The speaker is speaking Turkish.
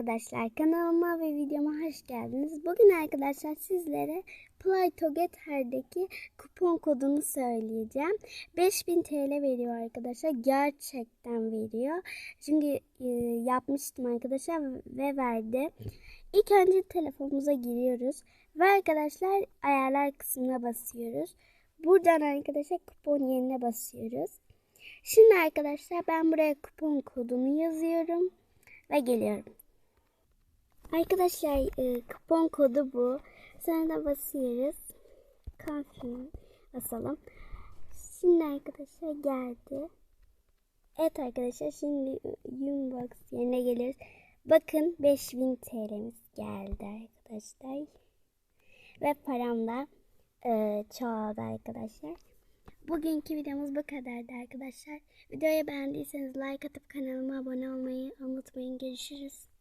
Arkadaşlar kanalıma ve videoma hoş geldiniz. Bugün arkadaşlar sizlere Play Together'deki kupon kodunu söyleyeceğim. 5000 TL veriyor arkadaşlar. Gerçekten veriyor. Çünkü e, yapmıştım arkadaşlar ve verdi. İlk önce telefonumuza giriyoruz. Ve arkadaşlar ayarlar kısmına basıyoruz. Buradan arkadaşlar kupon yerine basıyoruz. Şimdi arkadaşlar ben buraya kupon kodunu yazıyorum ve geliyorum. Arkadaşlar e, kupon kodu bu. Sonra da basıyoruz. Confirm basalım. Şimdi arkadaşlar geldi. Evet arkadaşlar şimdi Unbox yerine geliyoruz. Bakın 5000 TL'miz geldi arkadaşlar. Ve param da e, çoğaldı arkadaşlar. Bugünkü videomuz bu kadardı arkadaşlar. Videoyu beğendiyseniz like atıp kanalıma abone olmayı unutmayın. Görüşürüz.